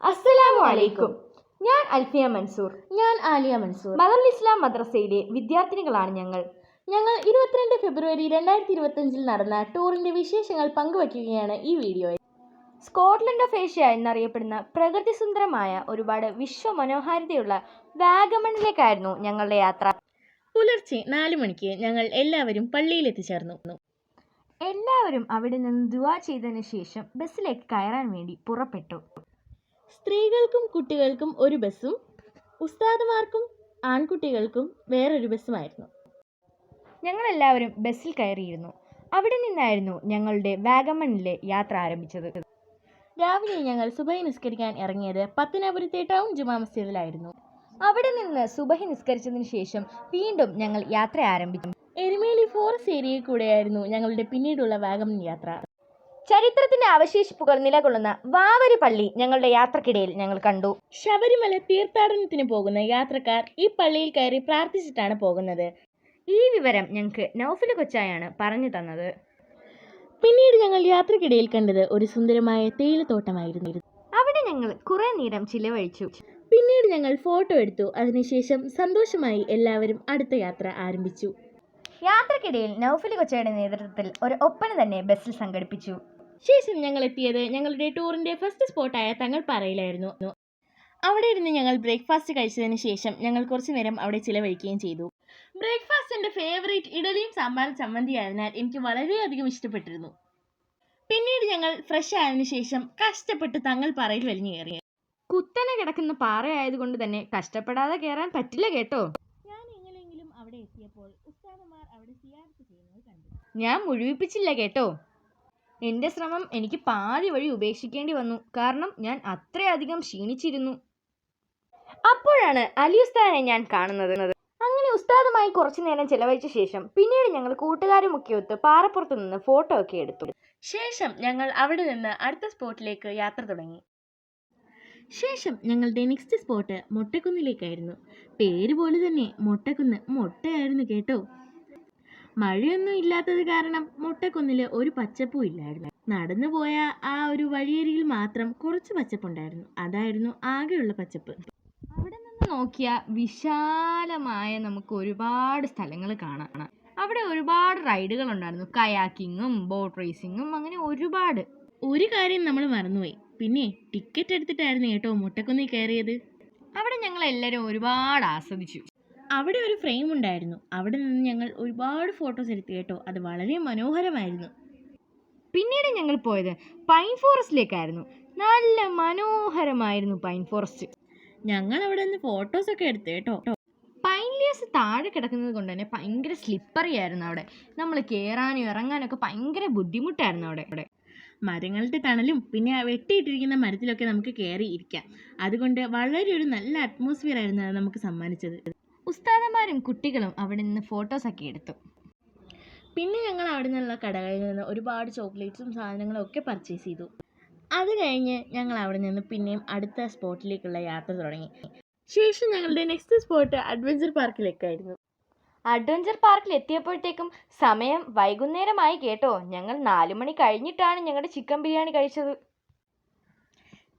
അസ്സലാമു അലൈക്കും. ഞാൻ അൽഫിയ മൻസൂർ. ഞാൻ ആലിയ മൻസൂർ. മദർ ഇസ്ലാം മദ്രസയിലെ വിദ്യാർത്ഥിനികളാണ് ഞങ്ങൾ. ഞങ്ങൾ ഇരുപത്തിരണ്ട് ഫെബ്രുവരി രണ്ടായിരത്തി ഇരുപത്തഞ്ചിൽ നടന്ന ടൂറിന്റെ വിശേഷങ്ങൾ പങ്കുവയ്ക്കുകയാണ് ഈ വീഡിയോയിൽ. സ്കോട്ട്ലൻഡ് ഓഫ് ഏഷ്യ എന്നറിയപ്പെടുന്ന പ്രകൃതി സുന്ദരമായ ഒരുപാട് വിശ്വമനോഹാരിതയുള്ള വാഗമണിലേക്കായിരുന്നു ഞങ്ങളുടെ യാത്ര. പുലർച്ചെ നാല് മണിക്ക് ഞങ്ങൾ എല്ലാവരും പള്ളിയിൽ എത്തിച്ചേർന്നു എല്ലാവരും അവിടെ നിന്ന് ദുവാ ചെയ്തതിനു ശേഷം ബസ്സിലേക്ക് കയറാൻ വേണ്ടി പുറപ്പെട്ടു. സ്ത്രീകൾക്കും കുട്ടികൾക്കും ഒരു ബസ്സും ഉസ്താദുമാർക്കും ആൺകുട്ടികൾക്കും വേറൊരു ബസ്സുമായിരുന്നു. ഞങ്ങളെല്ലാവരും ബസ്സിൽ കയറിയിരുന്നു. അവിടെ നിന്നായിരുന്നു ഞങ്ങളുടെ വാഗമണിലെ യാത്ര ആരംഭിച്ചത്. രാവിലെ ഞങ്ങൾ സുബൈ നിസ്കരിക്കാൻ ഇറങ്ങിയത് പത്തനാപുരത്തെ ടൗൺ ജുമാ മസ്ജിദിലായിരുന്നു. അവിടെ നിന്ന് സുബഹി നിസ്കരിച്ചതിന് ശേഷം വീണ്ടും ഞങ്ങൾ യാത്ര ആരംഭിച്ചു. എരുമേലി ഫോറസ്റ്റ് ഏരിയയിൽ കൂടെയായിരുന്നു ഞങ്ങളുടെ പിന്നീടുള്ള വാഗമൺ യാത്ര. ചരിത്രത്തിന്റെ അവശേഷിപ്പുകൾ നിലകൊള്ളുന്ന വാവരി പള്ളി ഞങ്ങളുടെ യാത്രക്കിടയിൽ ഞങ്ങൾ കണ്ടു. ശബരിമല തീർത്ഥാടനത്തിന് പോകുന്ന യാത്രക്കാർ ഈ പള്ളിയിൽ കയറി പ്രാർത്ഥിച്ചിട്ടാണ് പോകുന്നത്. ഈ വിവരം ഞങ്ങൾക്ക് നൗഫിൽ കൊച്ചായാണ് പറഞ്ഞു തന്നത്. പിന്നീട് ഞങ്ങൾ യാത്രക്കിടയിൽ കണ്ടത് ഒരു സുന്ദരമായ തേയിലത്തോട്ടമായിരുന്നു. അവിടെ ഞങ്ങൾ കുറെ നേരം ചിലവഴിച്ചു. പിന്നീട് ഞങ്ങൾ ഫോട്ടോ എടുത്തു. അതിനുശേഷം സന്തോഷമായി എല്ലാവരും അടുത്ത യാത്ര ആരംഭിച്ചു. യാത്രക്കിടയിൽ നൗഫിൽ കൊച്ചയുടെ നേതൃത്വത്തിൽ ഒരു ഒപ്പന തന്നെ ബസ്സിൽ സംഘടിപ്പിച്ചു. ശേഷം ഞങ്ങൾ എത്തിയത് ഞങ്ങളുടെ ടൂറിന്റെ ഫസ്റ്റ് സ്പോട്ടായ തങ്ങൾ തങ്ങൾപ്പാറയിലായിരുന്നു അവിടെ ഇരുന്ന് ഞങ്ങൾ ബ്രേക്ക്ഫാസ്റ്റ് കഴിച്ചതിന് ശേഷം ഞങ്ങൾ കുറച്ചു നേരം അവിടെ ചിലവഴിക്കുകയും ചെയ്തു. ബ്രേക്ക്ഫാസ്റ്റ് എന്റെ ഫേവറേറ്റ് ഇഡലിയും സാമ്പാറും ചമ്മന്തി ആയതിനാൽ എനിക്ക് വളരെയധികം ഇഷ്ടപ്പെട്ടിരുന്നു. പിന്നീട് ഞങ്ങൾ ഫ്രഷ് ആയതിനു ശേഷം കഷ്ടപ്പെട്ട് തങ്ങൾ പാറയിൽ വലിഞ്ഞു കയറി. കുത്തനെ കിടക്കുന്ന പാറയായതുകൊണ്ട് തന്നെ കഷ്ടപ്പെടാതെ കയറാൻ പറ്റില്ല കേട്ടോ. ഞാൻ എങ്ങനെയെങ്കിലും അവിടെ എത്തിയപ്പോൾ ഉസ്താദമാർ അവിടെ ചെയ്യുന്നത് കണ്ടു. ഞാൻ മുഴുവിപ്പിച്ചില്ല കേട്ടോ. എന്റെ ശ്രമം എനിക്ക് പാതി വഴി ഉപേക്ഷിക്കേണ്ടി വന്നു. കാരണം ഞാൻ അത്രയധികം ക്ഷീണിച്ചിരുന്നു. അപ്പോഴാണ് അലി ഉസ്താദിനെ ഞാൻ കാണുന്നത്. അങ്ങനെ ഉസ്താദുമായി കുറച്ചു നേരം ചെലവഴിച്ച ശേഷം പിന്നീട് ഞങ്ങൾ കൂട്ടുകാരുമൊക്കെ ഒത്ത് പാറപ്പുറത്ത് നിന്ന് ഫോട്ടോ ഒക്കെ എടുത്തു. ശേഷം ഞങ്ങൾ അവിടെ നിന്ന് അടുത്ത സ്പോട്ടിലേക്ക് യാത്ര തുടങ്ങി. ശേഷം ഞങ്ങളുടെ നെക്സ്റ്റ് സ്പോട്ട് മൊട്ടക്കുന്നിലേക്കായിരുന്നു. പേര് പോലെ തന്നെ മൊട്ടക്കുന്ന് മൊട്ടയായിരുന്നു കേട്ടോ. മഴയൊന്നും ഇല്ലാത്തത് കാരണം മൊട്ടക്കുന്നിൽ ഒരു പച്ചപ്പും ഇല്ലായിരുന്നു. നടന്നു പോയ ആ ഒരു വഴിയരികിൽ മാത്രം കുറച്ച് പച്ചപ്പുണ്ടായിരുന്നു. അതായിരുന്നു ആകെയുള്ള പച്ചപ്പ്. അവിടെ നിന്ന് നോക്കിയാൽ വിശാലമായ നമുക്ക് ഒരുപാട് സ്ഥലങ്ങൾ കാണാം. അവിടെ ഒരുപാട് റൈഡുകൾ ഉണ്ടായിരുന്നു. കയാക്കിങ്ങും ബോട്ട് റേസിങ്ങും അങ്ങനെ ഒരുപാട്. ഒരു കാര്യം നമ്മൾ മറന്നുപോയി. പിന്നെ ടിക്കറ്റ് എടുത്തിട്ടായിരുന്നു കേട്ടോ മുട്ടക്കുന്നിൽ കയറിയത്. അവിടെ ഞങ്ങൾ എല്ലാവരും ഒരുപാട് ആസ്വദിച്ചു. അവിടെ ഒരു ഫ്രെയിം ഉണ്ടായിരുന്നു. അവിടെ നിന്ന് ഞങ്ങൾ ഒരുപാട് ഫോട്ടോസ് എടുത്തു കേട്ടോ. അത് വളരെ മനോഹരമായിരുന്നു. പിന്നീട് ഞങ്ങൾ പോയത് പൈൻ ഫോറസ്റ്റിലേക്കായിരുന്നു നല്ല മനോഹരമായിരുന്നു പൈൻ ഫോറസ്റ്റ് ഞങ്ങൾ അവിടെ നിന്ന് ഫോട്ടോസ് ഒക്കെ എടുത്തു കേട്ടോ. പൈൻ ലീവ്സ് താഴെ കിടക്കുന്നത് കൊണ്ട് തന്നെ ഭയങ്കര സ്ലിപ്പറി ആയിരുന്നു അവിടെ. നമ്മൾ കയറാനും ഇറങ്ങാനൊക്കെ ഭയങ്കര ബുദ്ധിമുട്ടായിരുന്നു അവിടെ. അവിടെ മരങ്ങളുടെ തണലും പിന്നെ വെട്ടിയിട്ടിരിക്കുന്ന മരത്തിലൊക്കെ നമുക്ക് കയറി ഇരിക്കാം. അതുകൊണ്ട് വളരെ ഒരു നല്ല അറ്റ്മോസ്ഫിയർ ആയിരുന്നു അത് നമുക്ക് സമ്മാനിച്ചത്. ഉസ്താദന്മാരും കുട്ടികളും അവിടെ നിന്ന് ഫോട്ടോസൊക്കെ എടുത്തു. പിന്നെ ഞങ്ങൾ അവിടെ നിന്നുള്ള കടകളിൽ നിന്ന് ഒരുപാട് ചോക്ലേറ്റ്സും സാധനങ്ങളും ഒക്കെ പർച്ചേസ് ചെയ്തു. അത് കഴിഞ്ഞ് ഞങ്ങൾ അവിടെ നിന്ന് പിന്നെയും അടുത്ത സ്പോട്ടിലേക്കുള്ള യാത്ര തുടങ്ങി. ശേഷം ഞങ്ങളുടെ നെക്സ്റ്റ് സ്പോട്ട് അഡ്വഞ്ചർ പാർക്കിലേക്കായിരുന്നു അഡ്വഞ്ചർ പാർക്കിൽ എത്തിയപ്പോഴത്തേക്കും സമയം വൈകുന്നേരമായി കേട്ടോ. ഞങ്ങൾ നാലു മണി കഴിഞ്ഞിട്ടാണ് ഞങ്ങളുടെ ചിക്കൻ ബിരിയാണി കഴിച്ചത്.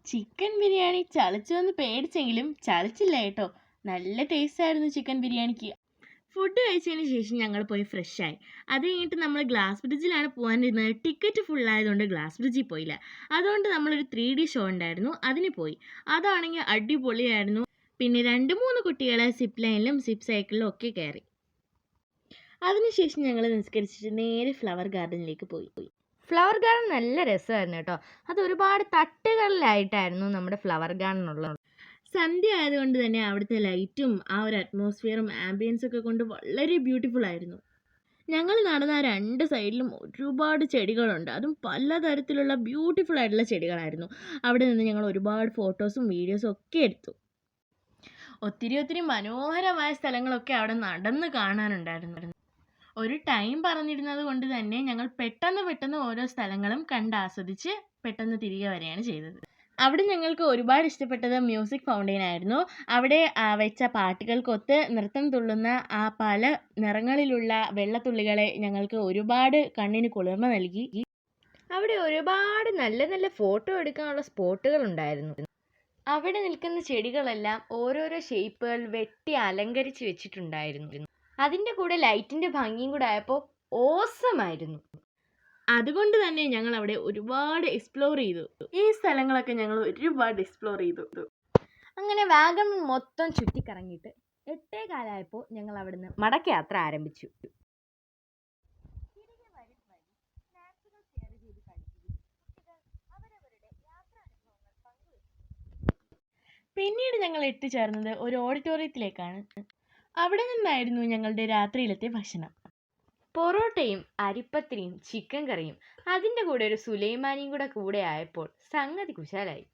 ചിക്കൻ ബിരിയാണി ചളിച്ചു എന്ന് പേടിച്ചെങ്കിലും ചളിച്ചില്ല കേട്ടോ. നല്ല ടേസ്റ്റ് ആയിരുന്നു ചിക്കൻ ബിരിയാണിക്ക്. ഫുഡ് കഴിച്ചതിന് ശേഷം ഞങ്ങൾ പോയി ഫ്രഷ് ആയി. അത് കഴിഞ്ഞിട്ട് നമ്മൾ ഗ്ലാസ് ബ്രിഡ്ജിലാണ് പോകാനിരുന്നത്. ടിക്കറ്റ് ഫുൾ ആയതുകൊണ്ട് ഗ്ലാസ് ബ്രിഡ്ജിൽ പോയില്ല. അതുകൊണ്ട് നമ്മളൊരു ത്രീ ഡി ഷോ ഉണ്ടായിരുന്നു. അതിന് പോയി. അതാണെങ്കിൽ അടിപൊളിയായിരുന്നു. പിന്നെ രണ്ട് മൂന്ന് കുട്ടികളെ സിപ്പ് ലൈനിലും സിപ്പ് സൈക്കിളിലും ഒക്കെ കയറി. അതിനുശേഷം ഞങ്ങൾ നിസ്കരിച്ചിട്ട് നേരെ ഫ്ലവർ ഗാർഡനിലേക്ക് പോയി. ഫ്ലവർ ഗാർഡൻ നല്ല രസമായിരുന്നു കേട്ടോ. അത് ഒരുപാട് തട്ടുകളിലായിട്ടായിരുന്നു നമ്മുടെ ഫ്ലവർ ഗാർഡൻ ഉള്ളത്. സന്ധ്യ ആയതുകൊണ്ട് തന്നെ അവിടുത്തെ ലൈറ്റും ആ ഒരു അറ്റ്മോസ്ഫിയറും ആംബിയൻസും ഒക്കെ കൊണ്ട് വളരെ ബ്യൂട്ടിഫുൾ ആയിരുന്നു. ഞങ്ങൾ നടന്ന രണ്ട് സൈഡിലും ഒരുപാട് ചെടികളുണ്ട്. അതും പലതരത്തിലുള്ള ബ്യൂട്ടിഫുൾ ആയിട്ടുള്ള ചെടികളായിരുന്നു. അവിടെ നിന്ന് ഞങ്ങൾ ഒരുപാട് ഫോട്ടോസും വീഡിയോസും ഒക്കെ എടുത്തു. ഒത്തിരി ഒത്തിരി മനോഹരമായ സ്ഥലങ്ങളൊക്കെ അവിടെ നടന്ന് കാണാനുണ്ടായിരുന്നു. ഒരു ടൈം പറഞ്ഞിരുന്നത് കൊണ്ട് തന്നെ ഞങ്ങൾ പെട്ടെന്ന് പെട്ടെന്ന് ഓരോ സ്ഥലങ്ങളും കണ്ട് ആസ്വദിച്ച് പെട്ടെന്ന് തിരികെ വരികയാണ് ചെയ്തത്. അവിടെ ഞങ്ങൾക്ക് ഒരുപാട് ഇഷ്ടപ്പെട്ടത് മ്യൂസിക് ഫൗണ്ടെയിൻ ആയിരുന്നു. അവിടെ വെച്ച പാട്ടുകൾക്കൊത്ത് നൃത്തം തുള്ളുന്ന ആ പല നിറങ്ങളിലുള്ള വെള്ളത്തുള്ളികളെ ഞങ്ങൾക്ക് ഒരുപാട് കണ്ണിന് കുളിർമ നൽകി. അവിടെ ഒരുപാട് നല്ല നല്ല ഫോട്ടോ എടുക്കാനുള്ള സ്പോട്ടുകൾ ഉണ്ടായിരുന്നു. അവിടെ നിൽക്കുന്ന ചെടികളെല്ലാം ഓരോരോ ഷേപ്പുകൾ വെട്ടി അലങ്കരിച്ച് വെച്ചിട്ടുണ്ടായിരുന്നു. അതിന്റെ കൂടെ ലൈറ്റിന്റെ ഭംഗിയും കൂടെ ആയപ്പോൾ ഓസമായിരുന്നു. അതുകൊണ്ട് തന്നെ ഞങ്ങൾ അവിടെ ഒരുപാട് എക്സ്പ്ലോർ ചെയ്തു. ഈ സ്ഥലങ്ങളൊക്കെ ഞങ്ങൾ ഒരുപാട് എക്സ്പ്ലോർ ചെയ്തു. അങ്ങനെ വാഗമൺ മൊത്തം ചുറ്റിക്കറങ്ങിയിട്ട് എട്ടേ കാലമായപ്പോൾ ഞങ്ങൾ അവിടുന്ന് മടക്കയാത്ര ആരംഭിച്ചു. പിന്നീട് ഞങ്ങൾ എത്തിച്ചേർന്നത് ഒരു ഓഡിറ്റോറിയത്തിലേക്കാണ് അവിടെ നിന്നായിരുന്നു ഞങ്ങളുടെ രാത്രിയിലത്തെ ഭക്ഷണം. പൊറോട്ടയും അരിപ്പത്തിരിയും ചിക്കൻ കറിയും അതിന്റെ കൂടെ ഒരു സുലൈമാനിയും കൂടെ കൂടെ ആയപ്പോൾ സംഗതി കുശാലായി.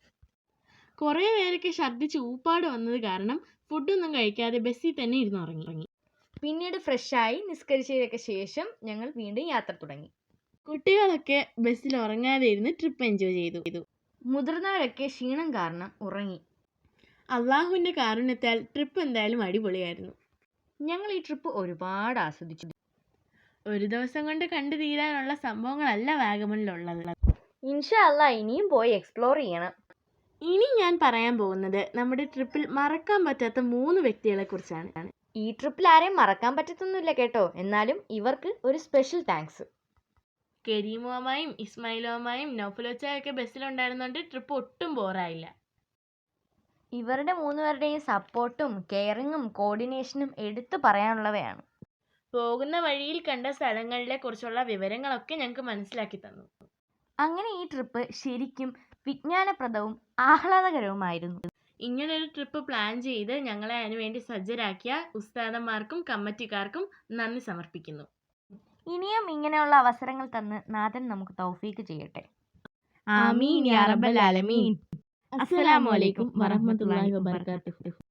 കുറേ പേരൊക്കെ ഛർദ്ദിച്ച് ഊപ്പാട് വന്നത് കാരണം ഫുഡൊന്നും കഴിക്കാതെ ബസ്സിൽ തന്നെ ഇരുന്ന് ഉറങ്ങി. പിന്നീട് ഫ്രഷായി നിസ്കരിച്ചതിനൊക്കെ ശേഷം ഞങ്ങൾ വീണ്ടും യാത്ര തുടങ്ങി. കുട്ടികളൊക്കെ ബസ്സിൽ ഉറങ്ങാതെ ഇരുന്ന് ട്രിപ്പ് എൻജോയ് ചെയ്തു. മുതിർന്നവരൊക്കെ ക്ഷീണം കാരണം ഉറങ്ങി. അള്ളാഹുവിന്റെ കാരുണ്യത്താൽ ട്രിപ്പ് എന്തായാലും അടിപൊളിയായിരുന്നു. ഞങ്ങൾ ഈ ട്രിപ്പ് ഒരുപാട് ആസ്വദിച്ചു. ഒരു ദിവസം കൊണ്ട് കണ്ടു തീരാനുള്ള സംഭവങ്ങളല്ല വാഗമണിലുള്ളത്. ഇൻഷാ അല്ല ഇനിയും പോയി എക്സ്പ്ലോർ ചെയ്യണം. ഇനി ഞാൻ പറയാൻ പോകുന്നത് നമ്മുടെ ട്രിപ്പിൽ മറക്കാൻ പറ്റാത്ത മൂന്ന് വ്യക്തികളെ കുറിച്ചാണ് ഈ ട്രിപ്പിൽ ആരെയും മറക്കാൻ പറ്റത്തൊന്നുമില്ല കേട്ടോ. എന്നാലും ഇവർക്ക് ഒരു സ്പെഷ്യൽ താങ്ക്സ് കരീമുമായും ഇസ്മായിലുമായും നൗഫലോച്ചയൊക്കെ ബസ്സിലുണ്ടായിരുന്നോണ്ട് ട്രിപ്പ് ഒട്ടും ബോറായില്ല ഇവരുടെ മൂന്നുപേരുടെയും സപ്പോർട്ടും കെയറിങ്ങും കോർഡിനേഷനും എടുത്തു പറയാനുള്ളവയാണ്. പോകുന്ന വഴിയിൽ കണ്ട സ്ഥലങ്ങളിലെ കുറിച്ചുള്ള വിവരങ്ങളൊക്കെ ഞങ്ങൾക്ക് മനസ്സിലാക്കി തന്നു. അങ്ങനെ ഈ ട്രിപ്പ് ശരിക്കും വിജ്ഞാനപ്രദവും ആഹ്ലാദകരവുമായിരുന്നു. ഇങ്ങനൊരു ട്രിപ്പ് പ്ലാൻ ചെയ്ത് ഞങ്ങളെ അതിനുവേണ്ടി സജ്ജരാക്കിയ ഉസ്താദന്മാർക്കും കമ്മിറ്റിക്കാർക്കും നന്ദി സമർപ്പിക്കുന്നു. ഇനിയും ഇങ്ങനെയുള്ള അവസരങ്ങൾ തന്ന് നാഥൻ നമുക്ക് തൗഫീക്ക് ചെയ്യട്ടെ. ആമീൻ യാ റബ്ബൽ ആലമീൻ. അസ്സലാമു അലൈക്കും വറഹ്മത്തുള്ളാഹി വബറകാതുഹു.